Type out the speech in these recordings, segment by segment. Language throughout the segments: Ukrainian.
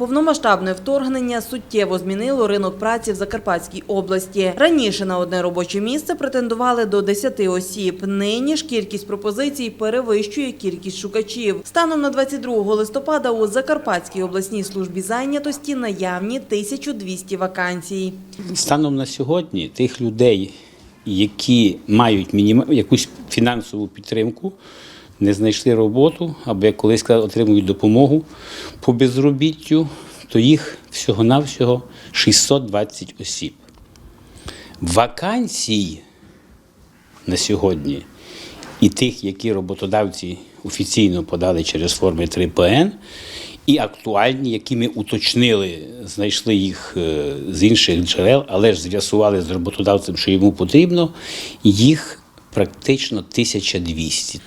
Повномасштабне вторгнення суттєво змінило ринок праці в Закарпатській області. Раніше на одне робоче місце претендували до 10 осіб. Нині ж кількість пропозицій перевищує кількість шукачів. Станом на 22 листопада у Закарпатській обласній службі зайнятості наявні 1200 вакансій. Станом на сьогодні тих людей, які мають мініма... якусь фінансову підтримку, не знайшли роботу, або як колись сказали, отримують допомогу по безробіттю, то їх всього-навсього 620 осіб. Вакансій на сьогодні і тих, які роботодавці офіційно подали через форми 3ПН, і актуальні, які ми уточнили, знайшли їх е, з інших джерел, але ж з'ясували з роботодавцем, що йому потрібно, їх практично 1200.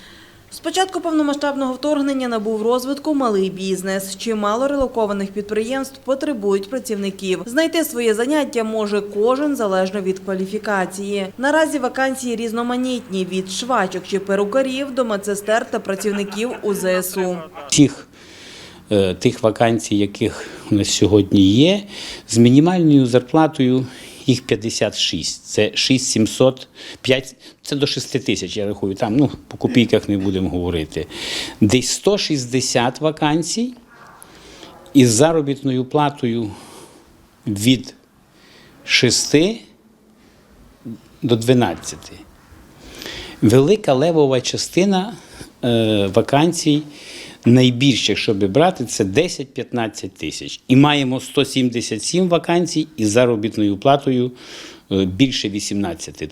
З початку повномасштабного вторгнення набув розвитку малий бізнес. Чимало релокованих підприємств потребують працівників. Знайти своє заняття може кожен залежно від кваліфікації. Наразі вакансії різноманітні від швачок чи перукарів до медсестер та працівників УЗСУ. Всіх е, тих вакансій, яких у нас сьогодні є, з мінімальною зарплатою їх 56. Це 6700, 5, це до 6 тисяч, я рахую. Там ну, по копійках не будемо говорити. Десь 160 вакансій із заробітною платою від 6 до 12. Велика левова частина е, вакансій, найбільше, щоб брати, це 10-15 тисяч. І маємо 177 вакансій із заробітною платою е, більше 18 тисяч.